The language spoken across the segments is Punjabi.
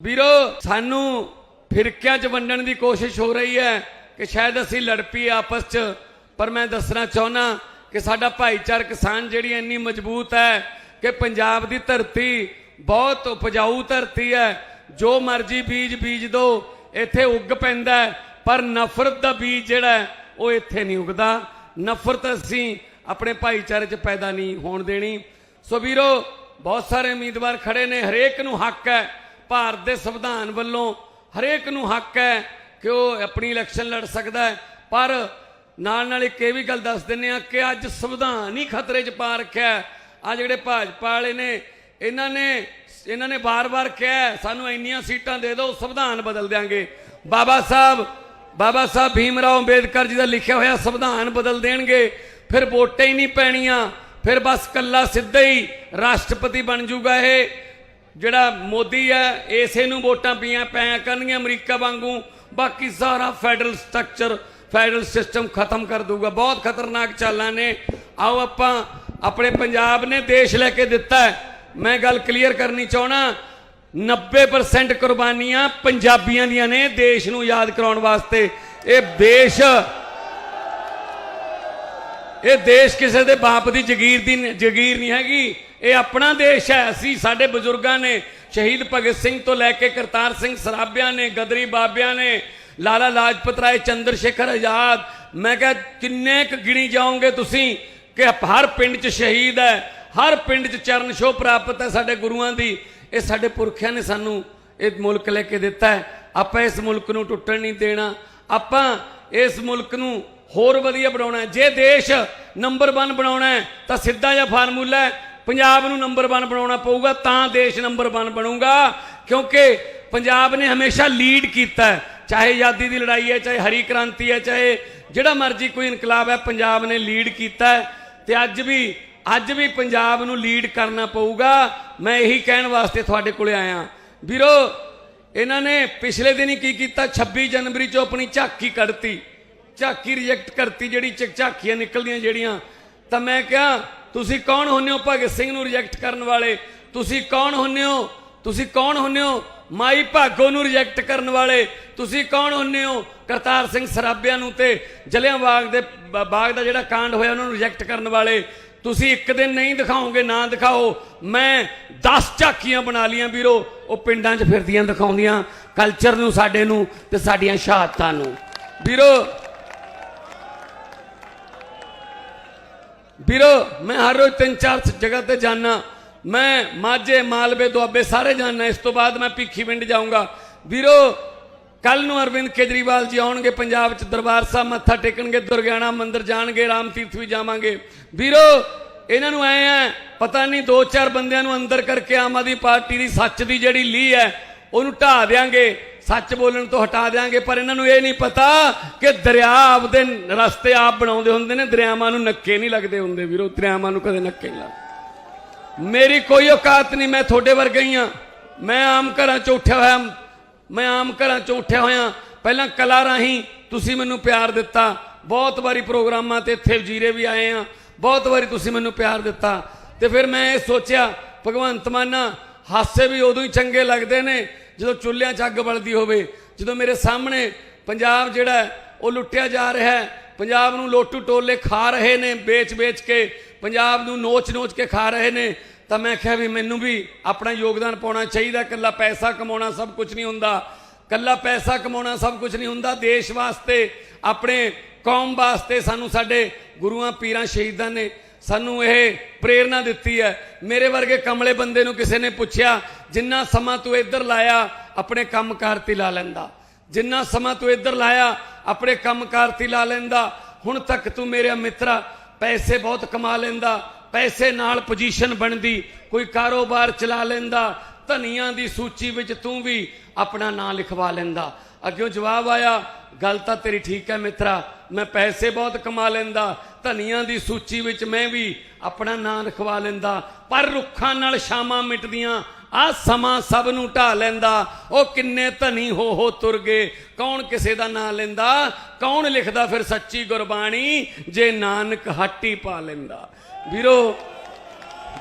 ਵੀਰੋ, ਸਾਨੂੰ ਫਿਰਕਿਆਂ 'ਚ ਵੰਡਣ ਦੀ ਕੋਸ਼ਿਸ਼ ਹੋ ਰਹੀ ਹੈ ਕਿ ਸ਼ਾਇਦ ਅਸੀਂ ਲੜ ਪਈਏ ਆਪਸ 'ਚ। ਪਰ ਮੈਂ ਦੱਸਣਾ ਚਾਹੁੰਦਾ ਕਿ ਸਾਡਾ ਭਾਈਚਾਰਕ ਕਿਸਾਨ ਜਿਹੜੀ ਇੰਨੀ ਮਜ਼ਬੂਤ ਹੈ ਕਿ ਪੰਜਾਬ ਦੀ ਧਰਤੀ ਬਹੁਤ ਉਪਜਾਊ ਧਰਤੀ ਹੈ। ਜੋ ਮਰਜ਼ੀ ਬੀਜ ਬੀਜ ਦੋ, ਇੱਥੇ ਉੱਗ ਪੈਂਦਾ ਪਰ ਨਫ਼ਰਤ ਦਾ ਬੀਜ ਜਿਹੜਾ ਉਹ ਇੱਥੇ ਨਹੀਂ ਉੱਗਦਾ। ਨਫ਼ਰਤ ਅਸੀਂ ਆਪਣੇ ਭਾਈਚਾਰੇ 'ਚ ਪੈਦਾ ਨਹੀਂ ਹੋਣ ਦੇਣੀ। ਸੋ ਵੀਰੋ, ਬਹੁਤ ਸਾਰੇ ਉਮੀਦਵਾਰ ਖੜੇ ਨੇ, ਹਰੇਕ ਨੂੰ ਹੱਕ ਹੈ ਭਾਰਤ ਦੇ ਸੰਵਿਧਾਨ ਵੱਲੋਂ ਹਰੇਕ ਨੂੰ ਹੱਕ ਹੈ ਕਿ ਉਹ ਆਪਣੀ ਇਲੈਕਸ਼ਨ ਲੜ ਸਕਦਾ ਹੈ। ਪਰ ਨਾਲ ਨਾਲ ਇੱਕ ਇਹ ਵੀ ਗੱਲ ਦੱਸ ਦਿੰਨੇ ਆ ਕਿ ਅੱਜ ਸੰਵਿਧਾਨ ਹੀ ਖਤਰੇ 'ਚ ਪਾ ਰੱਖਿਆ ਆ ਜਿਹੜੇ ਭਾਜਪਾ ਵਾਲੇ ਨੇ, ਇਹਨਾਂ ਨੇ ਇਹਨਾਂ ਨੇ ਬਾਰ-ਬਾਰ ਕਿਹਾ ਸਾਨੂੰ ਇੰਨੀਆਂ ਸੀਟਾਂ ਦੇ ਦਿਓ, ਸੰਵਿਧਾਨ ਬਦਲ ਦਿਆਂਗੇ। ਬਾਬਾ ਸਾਹਿਬ ਬਾਬਾ ਸਾਹਿਬ ਭੀਮ ਰਾਓ ਅੰਬੇਦਕਰ ਜੀ ਦਾ ਲਿਖਿਆ ਹੋਇਆ ਸੰਵਿਧਾਨ ਬਦਲ ਦੇਣਗੇ। ਫਿਰ ਵੋਟਾਂ ਹੀ ਨਹੀਂ ਪੈਣੀਆਂ, ਫਿਰ ਬਸ ਕੱਲਾ ਸਿੱਧਾ ਹੀ ਰਾਸ਼ਟਰਪਤੀ ਬਣ ਜੂਗਾ ਇਹ। ਜਿਹੜਾ ਮੋਦੀ ਹੈ, ਇਸੇ ਨੂੰ ਵੋਟਾਂ ਪੀਆਂ ਪੈ ਕਰਨਗੀਆਂ ਅਮਰੀਕਾ ਵਾਂਗੂ। ਬਾਕੀ ਸਾਰਾ ਫੈਡਰਲ ਸਟਰਕਚਰ, ਫੈਡਰਲ ਸਿਸਟਮ ਖਤਮ ਕਰ ਦੂਗਾ ਬਹੁਤ ਖਤਰਨਾਕ ਚਾਲਾਂ ਨੇ। ਆਓ ਆਪਾਂ ਆਪਣੇ ਪੰਜਾਬ ਨੇ ਦੇਸ਼ ਲੈ ਕੇ ਦਿੱਤਾ ਹੈ। ਮੈਂ ਗੱਲ ਕਲੀਅਰ ਕਰਨੀ ਚਾਹਣਾ 90% ਕੁਰਬਾਨੀਆਂ ਪੰਜਾਬੀਆਂ ਦੀਆਂ ਨੇ ਦੇਸ਼ ਨੂੰ ਯਾਦ ਕਰਾਉਣ ਵਾਸਤੇ। ਇਹ ਦੇਸ਼ ਇਹ ਦੇਸ਼ ਕਿਸੇ ਦੇ ਬਾਪ ਦੀ ਜ਼ਗੀਰ ਦੀ ਜ਼ਗੀਰ ਨਹੀਂ ਹੈਗੀ। ਇਹ ਆਪਣਾ ਦੇਸ਼ ਹੈ। ਅਸੀਂ ਸਾਡੇ ਬਜ਼ੁਰਗਾਂ ਨੇ, ਸ਼ਹੀਦ ਭਗਤ ਸਿੰਘ ਤੋਂ ਲੈ ਕੇ ਕਰਤਾਰ ਸਿੰਘ ਸਰਾਭਿਆਂ ਨੇ, ਗਦਰੀ ਬਾਬਿਆਂ ਨੇ, ਲਾਲਾ ਲਾਜਪਤ ਰਾਏ, ਚੰਦਰ ਸ਼ੇਖਰ ਆਜ਼ਾਦ, ਮੈਂ ਕਿਹਾ, ਕਿੰਨੇ ਕੁ ਗਿਣੀ ਜਾਓਗੇ ਤੁਸੀਂ ਕਿ ਹਰ ਪਿੰਡ 'ਚ ਸ਼ਹੀਦ ਹੈ, ਹਰ ਪਿੰਡ 'ਚ ਚਰਨ ਛੋਹ ਪ੍ਰਾਪਤ ਹੈ ਸਾਡੇ ਗੁਰੂਆਂ ਦੀ। ਇਹ ਸਾਡੇ ਪੁਰਖਿਆਂ ਨੇ ਸਾਨੂੰ ਇਹ ਮੁਲਕ ਲੈ ਕੇ ਦਿੱਤਾ ਹੈ। ਆਪਾਂ ਇਸ ਮੁਲਕ ਨੂੰ ਟੁੱਟਣ ਨਹੀਂ ਦੇਣਾ। ਆਪਾਂ ਇਸ ਮੁਲਕ ਨੂੰ ਹੋਰ ਵਧੀਆ ਬਣਾਉਣਾ ਜੇ ਦੇਸ਼ ਨੰਬਰ 1 ਬਣਾਉਣਾ ਹੈ, ਤਾਂ ਸਿੱਧਾ ਜਿਹਾ ਫਾਰਮੂਲਾ ਹੈ ਪੰਜਾਬ ਨੂੰ ਨੰਬਰ 1 ਬਣਾਉਣਾ ਪਊਗਾ, ਤਾਂ ਦੇਸ਼ ਨੰਬਰ 1 ਬਣੂਗਾ, ਕਿਉਂਕਿ ਪੰਜਾਬ ਨੇ ਹਮੇਸ਼ਾ ਲੀਡ ਕੀਤਾ ਚਾਹੇ ਆਜ਼ਾਦੀ ਦੀ ਲੜਾਈ ਹੈ, ਚਾਹੇ ਹਰੀ ਕ੍ਰਾਂਤੀ ਹੈ, ਚਾਹੇ ਜਿਹੜਾ ਮਰਜ਼ੀ ਕੋਈ ਇਨਕਲਾਬ ਹੈ, ਪੰਜਾਬ ਨੇ ਲੀਡ ਕੀਤਾ ਹੈ। ਤੇ ਅੱਜ ਵੀ ਅੱਜ ਵੀ ਪੰਜਾਬ ਨੂੰ ਲੀਡ ਕਰਨਾ ਪਊਗਾ। ਮੈਂ ਇਹੀ ਕਹਿਣ ਵਾਸਤੇ ਤੁਹਾਡੇ ਕੋਲੇ ਆਇਆ ਵੀਰੋ, ਇਹਨਾਂ ਨੇ ਪਿਛਲੇ ਦਿਨ ਹੀ ਕੀ ਕੀਤਾ? 26 ਜਨਵਰੀ ਚੋਂ ਆਪਣੀ ਝਾਕੀ ਕੱਢਤੀ। ਝਾਕੀ ਰਿਜੈਕਟ ਕਰਤੀ, ਜਿਹੜੀ ਚ- ਝਾਕੀਆਂ ਨਿਕਲਦੀਆਂ, ਜਿਹੜੀਆਂ ਤਾਂ ਮੈਂ ਕਿਹਾ, ਤੁਸੀਂ ਕੌਣ ਹੁੰਨੇ ਹੋ ਭਗਤ ਸਿੰਘ ਨੂੰ ਰਿਜੈਕਟ ਕਰਨ ਵਾਲੇ? ਤੁਸੀਂ ਕੌਣ ਹੁੰਨੇ ਹੋ? ਤੁਸੀਂ ਕੌਣ ਹੁੰਨੇ ਹੋ ਮਾਈ ਭਾਗੋ ਨੂੰ ਰਿਜੈਕਟ ਕਰਨ ਵਾਲੇ? ਤੁਸੀਂ ਕੌਣ ਹੁੰਨੇ ਹੋ ਕਰਤਾਰ ਸਿੰਘ ਸਰਾਭਿਆਂ ਨੂੰ ਤੇ ਜਲਿਆਂਬਾਗ ਦੇ ਬ- ਬਾਗ ਦਾ ਜਿਹੜਾ ਕਾਂਡ ਹੋਇਆ ਉਹਨਾਂ ਨੂੰ ਰਿਜੈਕਟ ਕਰਨ ਵਾਲੇ? ਤੁਸੀਂ ਇੱਕ ਦਿਨ ਨਹੀਂ ਦਿਖਾਓਗੇ, ਨਾ ਦਿਖਾਓ। ਮੈਂ 10 ਝਾਕੀਆਂ ਬਣਾ ਲੀਆਂ ਵੀਰੋ, ਉਹ ਪਿੰਡਾਂ 'ਚ ਫਿਰਦੀਆਂ, ਦਿਖਾਉਂਦੀਆਂ। ਕਲਚਰ ਨੂੰ, ਸਾਡੇ ਨੂੰ ਤੇ ਸਾਡੀਆਂ ਸ਼ਹਾਦਤਾਂ ਨੂੰ। ਵੀਰੋ ਵੀਰੋ, ਮੈਂ ਹਰ ਰੋਜ਼ ਤਿੰਨ ਚਾਰ ਜਗ੍ਹਾ ਤੇ ਜਾਣਾ ਮੈਂ ਮਾਝੇ, ਮਾਲਵੇ, ਦੁਆਬੇ ਸਾਰੇ ਜਾਣਾ ਇਸ ਤੋਂ ਬਾਅਦ ਮੈਂ ਭਿੱਖੀਵਿੰਡ ਜਾਊਂਗਾ। ਵੀਰੋ ਕੱਲ ਨੂੰ ਅਰਵਿੰਦ ਕੇਜਰੀਵਾਲ ਜੀ ਆਉਣਗੇ ਪੰਜਾਬ ਚ, ਦਰਬਾਰ ਸਾਹਿਬ ਮੱਥਾ ਟੇਕਣਗੇ, ਦੁਰਗਿਆਣਾ ਮੰਦਿਰ ਜਾਣਗੇ, ਰਾਮ ਤੀਰਥ ਵੀ ਜਾਵਾਂਗੇ। ਵੀਰੋ, ਇਹਨਾਂ ਨੂੰ ਐ ਆ ਪਤਾ ਨਹੀਂ ਦੋ ਚਾਰ ਬੰਦਿਆਂ ਨੂੰ ਅੰਦਰ ਕਰਕੇ ਆਮ ਆਦਮੀ ਪਾਰਟੀ ਦੀ ਸੱਚ ਦੀ ਜਿਹੜੀ ਲੀਹ ਹੈ, ਉਹਨੂੰ ਢਾ ਦੇਾਂਗੇ ਸੱਚ ਬੋਲਣ ਤੋਂ ਹਟਾ ਦੇਾਂਗੇ ਪਰ ਇਹਨਾਂ ਨੂੰ ਇਹ ਨਹੀਂ ਪਤਾ ਕਿ ਦਰਿਆ ਆਪਦੇ ਰਸਤੇ ਆਪ ਬਣਾਉਂਦੇ ਹੁੰਦੇ ਨੇ, ਦਰਿਆਵਾਂ ਨੂੰ ਨੱਕੇ ਨਹੀਂ ਲੱਗਦੇ ਹੁੰਦੇ ਵੀਰੋ, ਦਰਿਆਵਾਂ ਨੂੰ ਕਦੇ ਨੱਕੇ ਨਹੀਂ ਲੱਗਦੇ। ਮੇਰੀ ਕੋਈ ਔਕਾਤ ਨਹੀਂ, ਮੈਂ ਤੁਹਾਡੇ ਵਰਗਾ ਹੀ ਆ ਮੈਂ ਆਮ ਘਰਾਂ 'ਚੋਂ ਉੱਠਿਆ ਹੋਇਆ, ਮੈਂ ਆਮ ਘਰਾਂ 'ਚੋਂ ਉੱਠਿਆ ਹੋਇਆ। ਪਹਿਲਾਂ ਕਲਾ ਰਾਹੀਂ ਤੁਸੀਂ ਮੈਨੂੰ ਪਿਆਰ ਦਿੱਤਾ। ਬਹੁਤ ਵਾਰੀ ਪ੍ਰੋਗਰਾਮਾਂ ਤੇ ਇੱਥੇ ਵਜੀਰੇ ਵੀ ਆਏ ਆ ਬਹੁਤ ਵਾਰੀ ਤੁਸੀਂ ਮੈਨੂੰ ਪਿਆਰ ਦਿੱਤਾ। ਤੇ ਫਿਰ ਮੈਂ ਇਹ ਸੋਚਿਆ, ਭਗਵੰਤ ਮਾਨਾ, ਹਾਸੇ ਵੀ ਉਦੋਂ ਹੀ ਚੰਗੇ ਲੱਗਦੇ ਨੇ ਜਦੋਂ ਚੁੱਲ੍ਹਿਆਂ 'ਚ ਅੱਗ ਬਲਦੀ ਹੋਵੇ, ਜਦੋਂ ਮੇਰੇ ਸਾਹਮਣੇ ਪੰਜਾਬ ਜਿਹੜਾ ਉਹ ਲੁੱਟਿਆ ਜਾ ਰਿਹਾ ਹੈ, ਪੰਜਾਬ ਨੂੰ ਲੋਟੂ ਟੋਲੇ ਖਾ ਰਹੇ ਨੇ ਵੇਚ-ਵੇਚ ਕੇ, ਪੰਜਾਬ ਨੂੰ ਨੋਚ-ਨੋਚ ਕੇ ਖਾ ਰਹੇ ਨੇ, ਤਾਂ ਮੈਂ ਕਿਹਾ ਵੀ ਮੈਨੂੰ ਵੀ ਆਪਣਾ ਯੋਗਦਾਨ ਪਾਉਣਾ ਚਾਹੀਦਾ, ਇਕੱਲਾ ਪੈਸਾ ਕਮਾਉਣਾ ਸਭ ਕੁਝ ਨਹੀਂ ਹੁੰਦਾ। ਕੱਲਾ ਪੈਸਾ ਕਮਾਉਣਾ ਸਭ ਕੁਝ ਨਹੀਂ ਹੁੰਦਾ, ਦੇਸ਼ ਵਾਸਤੇ, ਆਪਣੇ ਕੌਮ ਵਾਸਤੇ ਸਾਨੂੰ ਸਾਡੇ ਗੁਰੂਆਂ, ਪੀਰਾਂ ਸ਼ਹੀਦਾਂ ਨੇ ਸਾਨੂੰ ਇਹ ਪ੍ਰੇਰਣਾ ਦਿੱਤੀ ਹੈ। ਮੇਰੇ ਵਰਗੇ ਕਮਲੇ ਬੰਦੇ ਨੂੰ ਕਿਸੇ ਨੇ ਪੁੱਛਿਆ, ਜਿੰਨਾ ਸਮਾਂ ਤੂੰ ਇੱਧਰ ਲਾਇਆ, ਆਪਣੇ ਕੰਮਕਾਰ ਤੇ ਲਾ ਲੈਂਦਾ। ਜਿੰਨਾ ਸਮਾਂ ਤੂੰ ਇੱਧਰ ਲਾਇਆ, ਆਪਣੇ ਕੰਮਕਾਰ ਤੇ ਲਾ ਲੈਂਦਾ। ਹੁਣ ਤੱਕ ਤੂੰ ਮੇਰੇ ਮਿੱਤਰਾ ਪੈਸੇ ਬਹੁਤ ਕਮਾ ਲੈਂਦਾ। ਪੈਸੇ ਨਾਲ ਪੋਜੀਸ਼ਨ ਬਣਦੀ, ਕੋਈ ਕਾਰੋਬਾਰ ਚਲਾ ਲੈਂਦਾ। ਧਨੀਆਂ ਦੀ ਸੂਚੀ ਵਿੱਚ ਤੂੰ ਵੀ ਆਪਣਾ ਨਾਂ ਲਿਖਵਾ ਲੈਂਦਾ। ਅੱਗੇ ਜਵਾਬ ਆਇਆ, ਗੱਲ ਤਾਂ ਤੇਰੀ ਠੀਕ ਹੈ ਮਿੱਤਰਾ ਮੈਂ ਪੈਸੇ ਬਹੁਤ ਕਮਾ ਲੈਂਦਾ, ਧਨੀਆਂ ਦੀ ਸੂਚੀ ਵਿੱਚ ਮੈਂ ਵੀ ਆਪਣਾ ਨਾਂ ਲਿਖਵਾ ਲੈਂਦਾ, ਪਰ ਰੁੱਖਾਂ ਨਾਲ ਸ਼ਾਮਾਂ ਮਿਟਦੀਆਂ, ਆ ਸਮਾਂ ਸਭ ਨੂੰ ਢਾ ਲੈਂਦਾ, ਉਹ ਕਿੰਨੇ ਧਨੀ ਹੋ ਹੋ ਤੁਰ ਗਏ, ਕੌਣ ਕਿਸੇ ਦਾ ਨਾਂ ਲੈਂਦਾ, ਕੌਣ ਲਿਖਦਾ ਫਿਰ ਸੱਚੀ ਗੁਰਬਾਣੀ, ਜੇ ਨਾਨਕ ਹੱਟੀ ਪਾ ਲੈਂਦਾ। ਵੀਰੋ,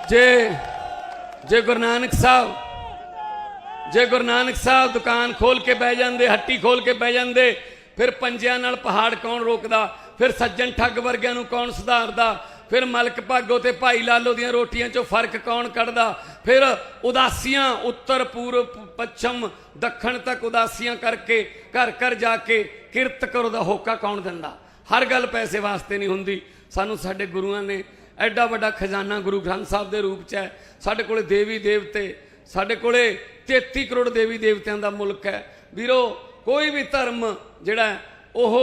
ਜੇ ਜੇ ਗੁਰੂ ਨਾਨਕ ਸਾਹਿਬ, ਜੇ ਗੁਰੂ ਨਾਨਕ ਸਾਹਿਬ ਦੁਕਾਨ ਖੋਲ ਕੇ ਬਹਿ ਜਾਂਦੇ, ਹੱਟੀ ਖੋਲ ਕੇ ਬਹਿ ਜਾਂਦੇ ਫਿਰ ਪੰਜਿਆਂ ਨਾਲ ਪਹਾੜ ਕੌਣ ਰੋਕਦਾ? ਫਿਰ ਸੱਜਣ ਠੱਗ ਵਰਗਿਆਂ ਨੂੰ ਕੌਣ ਸੁਧਾਰਦਾ? ਫਿਰ ਮਲਕ ਭਾਗੋ ਤੇ ਭਾਈ ਲਾਲੋ ਦੀਆਂ ਰੋਟੀਆਂ 'ਚੋਂ ਫ਼ਰਕ ਕੌਣ ਕੱਢਦਾ? ਫਿਰ ਉਦਾਸੀਆਂ ਉੱਤਰ ਪੂਰਬ ਪੱਛਮ ਦੱਖਣ ਤੱਕ ਉਦਾਸੀਆਂ ਕਰਕੇ ਘਰ ਘਰ ਜਾ ਕੇ ਕਿਰਤ ਕਰੋ ਦਾ ਹੋਕਾ ਕੌਣ ਦਿੰਦਾ? ਹਰ ਗੱਲ ਪੈਸੇ ਵਾਸਤੇ ਨਹੀਂ ਹੁੰਦੀ। ਸਾਨੂੰ ਸਾਡੇ ਗੁਰੂਆਂ ਨੇ ਐਡਾ ਵੱਡਾ ਖਜ਼ਾਨਾ ਗੁਰੂ ਗ੍ਰੰਥ ਸਾਹਿਬ ਦੇ ਰੂਪ 'ਚ ਹੈ। ਸਾਡੇ ਕੋਲੇ ਦੇਵੀ ਦੇਵਤੇ, ਸਾਡੇ ਕੋਲੇ 33 ਕਰੋੜ ਦੇਵੀ ਦੇਵਤਿਆਂ ਦਾ ਮੁਲਕ ਹੈ। ਵੀਰੋ ਕੋਈ ਵੀ ਧਰਮ ਜਿਹੜਾ ਉਹ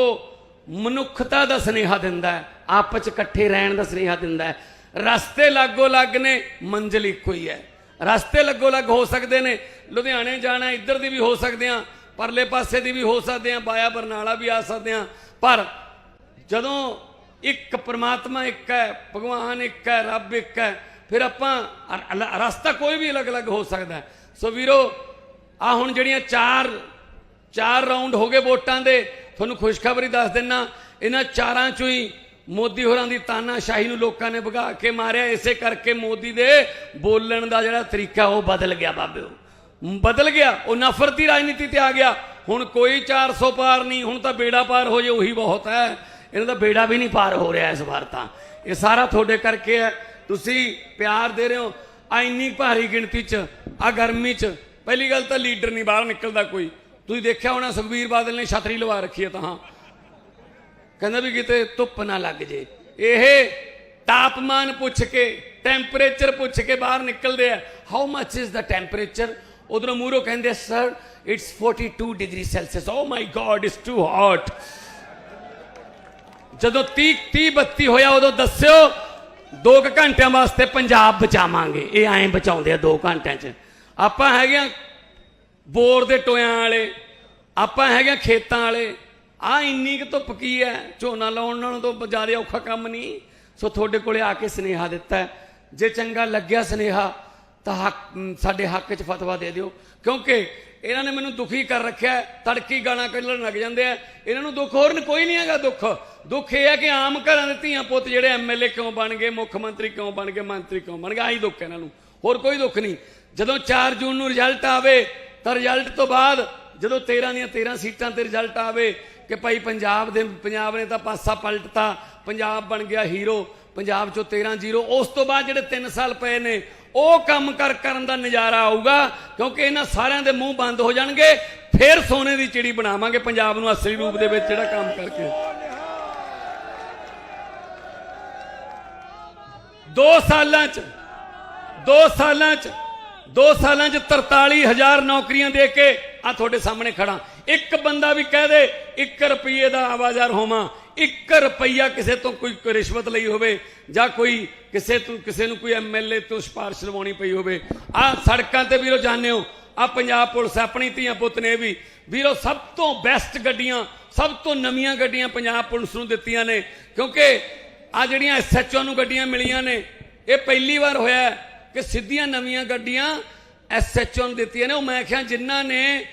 ਮਨੁੱਖਤਾ ਦਾ ਸੁਨੇਹਾ ਦਿੰਦਾ ਹੈ, ਆਪਸ ਚ ਇਕੱਠੇ ਰਹਿਣ ਦਾ ਸੁਨੇਹਾ ਦਿੰਦਾ ਹੈ। ਰਸਤੇ ਲਾਗੋ ਲੱਗ ਨੇ, ਮੰਜ਼ਿਲ ਇੱਕੋ ਹੀ ਹੈ। ਰਸਤੇ ਲੱਗੋ ਲੱਗ ਹੋ ਸਕਦੇ ਨੇ, ਲੁਧਿਆਣੇ ਜਾਣਾ, ਇੱਧਰ ਦੀ ਵੀ ਹੋ ਸਕਦੇ ਆ ਪਰਲੇ ਪਾਸੇ ਦੀ ਵੀ ਹੋ ਸਕਦੇ ਆ ਬਾਇਆ ਬਰਨਾਲਾ ਵੀ ਆ ਸਕਦੇ ਆ ਪਰ ਜਦੋਂ ਇੱਕ ਪ੍ਰਮਾਤਮਾ ਇੱਕ ਹੈ, ਭਗਵਾਨ ਇੱਕ ਹੈ, ਰੱਬ ਇੱਕ ਹੈ, ਫਿਰ ਆਪਾਂ ਰਸਤਾ ਕੋਈ ਵੀ ਅਲੱਗ-ਅਲੱਗ ਹੋ ਸਕਦਾ ਸੋ ਵੀਰੋ ਆ ਹੁਣ ਜਿਹੜੀਆਂ ਚਾਰ ਚਾਰ ਰਾਉਂਡ ਹੋ ਗਏ ਵੋਟਾਂ ਦੇ। ਤੁਹਾਨੂੰ ਖੁਸ਼ਖਬਰੀ ਦੱਸ ਦਿੰਨਾ, ਇਹਨਾਂ ਚਾਰਾਂ ਚੋਂ ਹੀ ਮੋਦੀ ਹੋਰਾਂ ਦੀ ਤਾਨਾਸ਼ਾਹੀ ਨੂੰ ਲੋਕਾਂ ਨੇ ਭਗਾ ਕੇ ਮਾਰਿਆ। ਇਸੇ ਕਰਕੇ ਮੋਦੀ ਦੇ ਬੋਲਣ ਦਾ ਜਿਹੜਾ ਤਰੀਕਾ, ਉਹ ਬਦਲ ਗਿਆ ਬਾਬਿਓ ਬਦਲ ਗਿਆ। ਉਹ ਨਫ਼ਰਤ ਦੀ ਰਾਜਨੀਤੀ ਤੇ ਆ ਗਿਆ। ਹੁਣ ਕੋਈ 400 ਪਾਰ ਨਹੀਂ, ਹੁਣ ਤਾਂ ਬੇੜਾ ਪਾਰ ਹੋ ਜੇ, ਉਹੀ ਬਹੁਤ ਹੈ। ਇਹਨਾਂ ਦਾ ਬੇੜਾ ਵੀ ਨਹੀਂ ਪਾਰ ਹੋ ਰਿਹਾ ਇਸ ਵਾਰ ਤਾਂ। ਇਹ ਸਾਰਾ ਤੁਹਾਡੇ ਕਰਕੇ ਹੈ। ਤੁਸੀਂ ਪਿਆਰ ਦੇ ਰਹੇ ਹੋ। ਆ ਇੰਨੀ ਭਾਰੀ ਗਿਣਤੀ 'ਚ ਆ ਗਰਮੀ 'ਚ। ਪਹਿਲੀ ਗੱਲ ਤਾਂ ਲੀਡਰ ਨਹੀਂ, ਬਾਹਰ ਨਿਕਲਦਾ ਕੋਈ। ਤੁਸੀਂ ਦੇਖਿਆ ਹੋਣਾ ਸੁਖਬੀਰ ਬਾਦਲ ਨੇ ਛਤਰੀ ਲਵਾ ਰੱਖੀ ਹੈ ਤਾਂ। ਹਾਂ ਕਹਿੰਦਾ ਵੀ ਕਿਤੇ ਧੁੱਪ ਨਾ ਲੱਗ ਜੇ। ਇਹ ਤਾਪਮਾਨ ਪੁੱਛ ਕੇ ਟੈਂਪਰੇਚਰ ਪੁੱਛ ਕੇ ਬਾਹਰ ਨਿਕਲਦੇ ਆ। How much is the temperature ਉਧਰੋਂ ਮੂਰੋ ਕਹਿੰਦੇ sir it's 42 degree Celsius oh my God it's too hot ਜਦੋਂ 30 30 32 ਹੋਇਆ, ਉਦੋਂ ਦੱਸਿਓ 2 ਘੰਟਿਆਂ ਵਾਸਤੇ ਪੰਜਾਬ ਬਚਾਵਾਂਗੇ। ਇਹ ਐਂ ਬਚਾਉਂਦੇ ਆ 2 ਘੰਟਿਆਂ 'ਚ। ਆਪਾਂ ਹੈਗੇ ਆ ਬੋਰ ਦੇ ਟੋਇਆਂ ਵਾਲੇ, ਆਪਾਂ ਹੈਗੇ ਆ ਖੇਤਾਂ ਵਾਲੇ ਆ ਇੰਨੀ ਕੁ ਧੁੱਪ ਕੀ ਹੈ? ਝੋਨਾ ਲਾਉਣ ਨਾਲੋਂ ਤੋਂ ਜ਼ਿਆਦਾ ਔਖਾ ਕੰਮ ਨਹੀਂ। ਸੋ ਤੁਹਾਡੇ ਕੋਲੇ ਆ ਕੇ ਸਨੇਹਾ ਦਿੱਤਾ ਜੇ ਚੰਗਾ ਲੱਗਿਆ ਸਨੇਹਾ, ਤਾਂ ਹੱਕ ਸਾਡੇ ਹੱਕ 'ਚ ਫਤਵਾ ਦੇ ਦਿਓ। ਕਿਉਂਕਿ ਇਹਨਾਂ ਨੇ ਮੈਨੂੰ ਦੁਖੀ ਕਰ ਰੱਖਿਆ ਤੜਕੀ ਗਾਣਾ ਕੱਢਣ ਲੱਗ ਜਾਂਦੇ ਆ। ਇਹਨਾਂ ਨੂੰ ਦੁੱਖ ਹੋਰ ਕੋਈ ਨਹੀਂ ਹੈਗਾ ਦੁੱਖ। ਦੁੱਖ ਇਹ ਹੈ ਕਿ ਆਮ ਘਰਾਂ ਦੇ ਧੀਆਂ ਪੁੱਤ ਜਿਹੜੇ ਐਮਐਲਏ ਕਿਉਂ ਬਣ ਗਏ, ਮੁੱਖ ਮੰਤਰੀ ਕਿਉਂ ਬਣ ਗਏ, ਮੰਤਰੀ ਕਿਉਂ ਬਣ ਗਏ, ਆਹੀ ਦੁੱਖ ਇਹਨਾਂ ਨੂੰ। ਹੋਰ ਕੋਈ ਦੁੱਖ ਨਹੀਂ। ਜਦੋਂ 4 ਜੂਨ ਨੂੰ ਰਿਜ਼ਲਟ ਆਵੇ ਤਾਂ ਰਿਜ਼ਲਟ ਤੋਂ ਬਾਅਦ ਜਦੋਂ 13 ਦੀਆਂ 13 ਸੀਟਾਂ ਤੇ ਰਿਜ਼ਲਟ ਆਵੇ ਕਿ ਭਾਈ ਪੰਜਾਬ ਦੇ, ਪੰਜਾਬ ਨੇ ਤਾਂ ਪਾਸਾ ਪਲਟਤਾ, ਪੰਜਾਬ ਬਣ ਗਿਆ ਹੀਰੋ ਪੰਜਾਬ ਚੋਂ 13 ਜ਼ੀਰੋ ਉਸ ਤੋਂ ਬਾਅਦ ਜਿਹੜੇ 3 ਸਾਲ ਪਏ ਨੇ, ਉਹ ਕੰਮ ਕਰ ਕਰਨ ਦਾ ਨਜ਼ਾਰਾ ਆਊਗਾ, ਕਿਉਂਕਿ ਇਹਨਾਂ ਸਾਰਿਆਂ ਦੇ ਮੂੰਹ ਬੰਦ ਹੋ ਜਾਣਗੇ, ਫਿਰ ਸੋਨੇ ਦੀ ਚਿੜੀ ਬਣਾਵਾਂਗੇ ਪੰਜਾਬ ਨੂੰ ਅਸਲੀ ਰੂਪ ਦੇ ਵਿੱਚ ਜਿਹੜਾ ਕੰਮ ਕਰਕੇ। ਦੋ ਸਾਲਾਂ ਚ, ਦੋ ਸਾਲਾਂ ਚ ਦੋ ਸਾਲਾਂ ਚ 43000 ਨੌਕਰੀਆਂ ਦੇ ਕੇ ਆ ਤੁਹਾਡੇ ਸਾਹਮਣੇ ਖੜਾ। ਇੱਕ ਬੰਦਾ ਵੀ ਕਹਿ ਦੇ 1 ਰੁਪਏ ਦਾ ਆਵਾਜ਼ਾਰ ਹੋਵਾਂ 1 ਰੁਪਈਆ ਕਿਸੇ ਤੋਂ ਕੋਈ ਰਿਸ਼ਵਤ ਲਈ ਹੋਵੇ ਜਾਂ ਕੋਈ ਕਿਸੇ ਤੋਂ, ਕਿਸੇ ਨੂੰ ਕੋਈ ਐਮਐਲਏ ਤੋਂ ਸਿਫਾਰਿਸ਼ ਲਵਾਉਣੀ ਪਈ ਹੋਵੇ। ਆ ਸੜਕਾਂ ਤੇ ਵੀਰੋ ਜਾਣਦੇ ਹੋ ਆ ਪੰਜਾਬ ਪੁਲਿਸ ਆਪਣੀ ਧੀਆਂ ਪੁੱਤ ਨੇ ਵੀ, ਵੀਰੋ ਸਭ ਤੋਂ ਬੈਸਟ ਗੱਡੀਆਂ, ਸਭ ਤੋਂ ਨਵੀਆਂ ਗੱਡੀਆਂ ਪੰਜਾਬ ਪੁਲਿਸ ਨੂੰ ਦਿੱਤੀਆਂ ਨੇ। ਕਿਉਂਕਿ ਆ ਜਿਹੜੀਆਂ ਐਸਐਚਓ ਨੂੰ ਗੱਡੀਆਂ ਮਿਲੀਆਂ ਨੇ, ਇਹ ਪਹਿਲੀ ਵਾਰ ਹੋਇਆ ਕਿ ਸਿੱਧੀਆਂ ਨਵੀਆਂ ਗੱਡੀਆਂ ਐਸਐਚਓ ਨੂੰ ਦਿੱਤੀਆਂ ਨੇ। ਉਹ ਮੈਂ ਕਿਹਾ, ਜਿਨ੍ਹਾਂ ਨੇ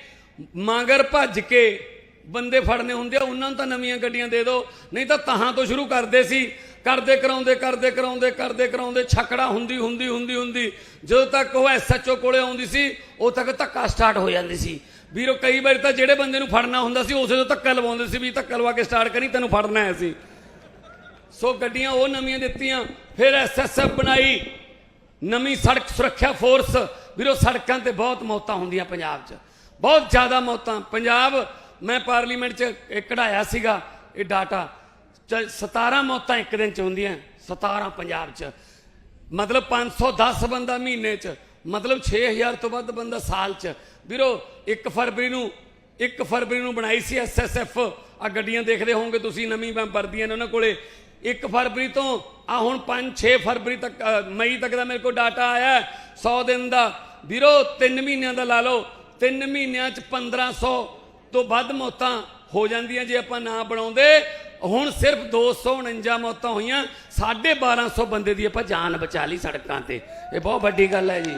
ਮਾਂਗਰ ਭੱਜ ਕੇ ਬੰਦੇ ਫੜਨੇ ਹੁੰਦੇ ਆ, ਉਹਨਾਂ ਨੂੰ ਤਾਂ ਨਵੀਆਂ ਗੱਡੀਆਂ ਦੇ ਦਿਓ। ਨਹੀਂ ਤਾਂ ਤਹਾਂ ਤੋਂ ਸ਼ੁਰੂ ਕਰਦੇ ਸੀ। ਕਰਦੇ ਕਰਾਉਂਦੇ ਕਰਦੇ ਕਰਾਉਂਦੇ ਕਰਦੇ ਕਰਾਉਂਦੇ ਛਕੜਾ ਹੁੰਦੀ ਹੁੰਦੀ ਹੁੰਦੀ ਹੁੰਦੀ। ਜਦੋਂ ਤੱਕ ਉਹ ਐਸਐਚਓ ਕੋਲੇ ਆਉਂਦੀ ਸੀ ਉਦੋਂ ਤੱਕ ਧੱਕਾ ਸਟਾਰਟ ਹੋ ਜਾਂਦੀ ਸੀ। ਵੀਰੋ, ਕਈ ਵਾਰੀ ਤਾਂ ਜਿਹੜੇ ਬੰਦੇ ਨੂੰ ਫੜਨਾ ਹੁੰਦਾ ਸੀ, ਉਸੇ ਤੋਂ ਧੱਕਾ ਲਵਾਉਂਦੇ ਸੀ ਵੀ ਧੱਕਾ ਲਵਾ ਕੇ ਸਟਾਰਟ ਕਰੀ, ਤੈਨੂੰ ਫੜਨਾ ਹੈ ਸੀ ਸੋ ਗੱਡੀਆਂ ਉਹ ਨਵੀਆਂ ਦਿੱਤੀਆਂ, ਫਿਰ ਐਸਐਸਐਫ ਬਣਾਈ। ਨਵੀਂ ਸੜਕ ਸੁਰੱਖਿਆ ਫੋਰਸ। ਵੀਰੋ, ਸੜਕਾਂ ਤੇ ਬਹੁਤ ਮੌਤਾਂ ਹੁੰਦੀਆਂ ਪੰਜਾਬ 'ਚ। ਬਹੁਤ ਜ਼ਿਆਦਾ ਮੌਤਾਂ। ਪੰਜਾਬ, ਮੈਂ ਪਾਰਲੀਮੈਂਟ 'ਚ ਕਢਾਇਆ ਸੀਗਾ ਇਹ ਡਾਟਾ। 17 ਮੌਤਾਂ ਇੱਕ ਦਿਨ 'ਚ ਹੁੰਦੀਆਂ 17 ਪੰਜਾਬ 'ਚ। ਮਤਲਬ 510 ਬੰਦਾ ਮਹੀਨੇ 'ਚ, ਮਤਲਬ 6000 ਤੋਂ ਵੱਧ ਬੰਦਾ ਸਾਲ 'ਚ। ਵੀਰੋ 1 ਫਰਵਰੀ ਨੂੰ 1 ਫਰਵਰੀ ਨੂੰ ਬਣਾਈ ਸੀ ਐਸਐਸਐਫ ਆ ਗੱਡੀਆਂ ਦੇਖਦੇ ਹੋਵੋਗੇ ਤੁਸੀਂ, ਨਵੀਂ ਵਰਦੀਆਂ ਨੇ ਉਹਨਾਂ ਕੋਲੇ। 1 ਫਰਵਰੀ ਤੋਂ ਆ ਹੁਣ 5-6 ਫਰਵਰੀ ਤੱਕ ਮਈ ਤੱਕ ਦਾ ਮੇਰੇ ਕੋਲ ਡਾਟਾ ਆਇਆ 100 ਦਿਨ ਦਾ। ਵੀਰੋ 3 ਮਹੀਨਿਆਂ ਦਾ ਲਾ ਲਓ। 3 ਮਹੀਨਿਆਂ 'ਚ 1500 ਤੋਂ ਵੱਧ ਮੌਤਾਂ ਹੋ ਜਾਂਦੀਆਂ ਜੇ ਆਪਾਂ ਨਾ ਬਣਾਉਂਦੇ। ਹੁਣ ਸਿਰਫ 249 ਮੌਤਾਂ ਹੋਈਆਂ 1250 ਬੰਦੇ ਦੀ ਆਪਾਂ ਜਾਨ ਬਚਾ ਲਈ ਸੜਕਾਂ ਤੇ। ਇਹ ਬਹੁਤ ਵੱਡੀ ਗੱਲ ਹੈ ਜੀ।